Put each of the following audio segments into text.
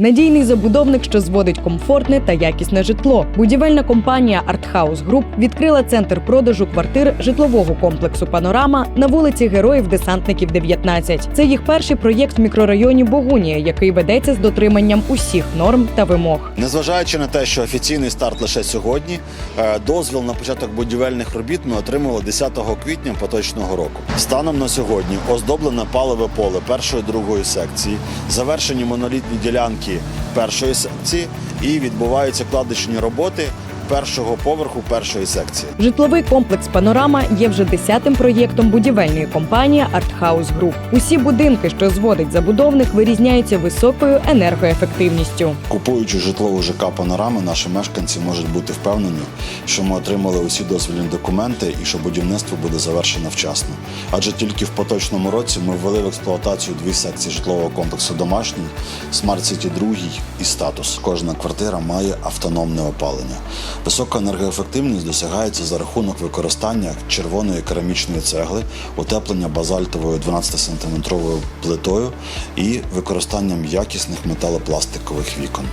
Надійний забудовник, що зводить комфортне та якісне житло. Будівельна компанія Артхаус Груп відкрила центр продажу квартир житлового комплексу Панорама на вулиці Героїв Десантників 19. Це їх перший проєкт в мікрорайоні Богунія, який ведеться з дотриманням усіх норм та вимог. Незважаючи на те, що офіційний старт лише сьогодні, е, дозвіл на початок будівельних робіт ми отримали 10 квітня поточного року. Станом на сьогодні оздоблене паливе поле першої другої секції, завершені монолітні ділянки першої секції і відбуваються кладочні роботи першого поверху першої секції. Житловий комплекс Панорама є вже десятим проєктом будівельної компанії Артхаус Груп. Усі будинки, що зводить забудовник, вирізняються високою енергоефективністю. Купуючи житлову ЖК Панорами, наші мешканці можуть бути впевнені, що ми отримали усі дозвільні документи і що будівництво буде завершено вчасно. Адже тільки в поточному році ми ввели в експлуатацію дві секції житлового комплексу домашній, Смарт Сіті другий і статус. Кожна квартира має автономне опалення. Висока енергоефективність досягається за рахунок використання червоної керамічної цегли, утеплення базальтовою 12-сантиметровою плитою і використанням якісних металопластикових вікон.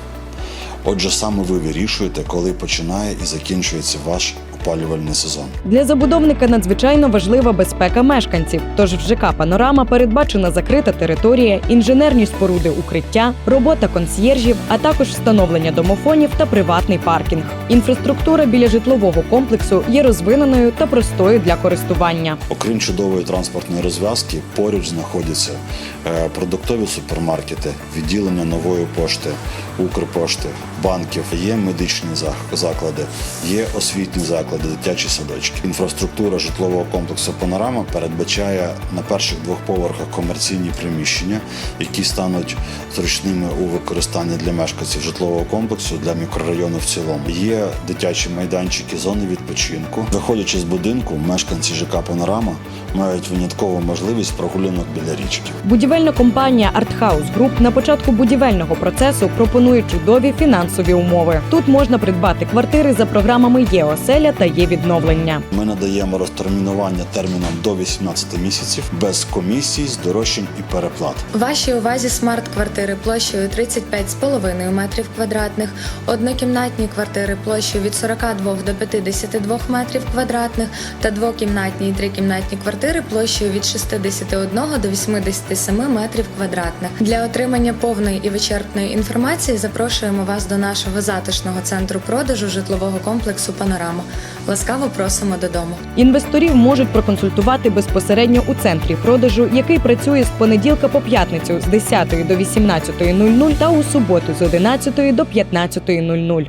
Отже, саме ви вирішуєте, коли починає і закінчується ваш опалювальний сезон. Для забудовника надзвичайно важлива безпека мешканців. Тож в ЖК Панорама передбачена закрита територія, інженерні споруди укриття, робота консьєржів, а також встановлення домофонів та приватний паркінг. Інфраструктура біля житлового комплексу є розвиненою та простою для користування. Окрім чудової транспортної розв'язки, поруч знаходяться е, продуктові супермаркети, відділення нової пошти, Укрпошти, банків, є медичні заклади, є освітні заклади, дитячі садочки. Інфраструктура житлового комплексу Панорама передбачає на перших двох поверхах комерційні приміщення, які стануть зручними у використанні для мешканців житлового комплексу для мікрорайону в цілому. Є дитячі майданчики, зони відпочинку. Виходячи з будинку, мешканці ЖК Панорама мають виняткову можливість прогулянок біля річки. Будівельна компанія Артхаус Груп на початку будівельного процесу пропонує чудові фінансові умови. Тут можна придбати квартири за програмами ЄОселя та ЄВідновлення. Ми надаємо розтермінування терміном до 18 місяців без комісій, здорожчань і переплат. Вашій увазі смарт-квартири площею 35,5 метрів квадратних, однокімнатні квартири площею від 42 до 52 метрів квадратних та двокімнатні і трикімнатні квартири площею від 61 до 87 метрів квадратних. Для отримання повної і вичерпної інформації запрошуємо вас до нашого затишного центру продажу житлового комплексу Панорама. Ласкаво просимо додому. Інвесторів можуть проконсультувати безпосередньо у центрі продажу, який працює з понеділка по п'ятницю з 10 до 18.00 та у суботу з 11 до 15.00.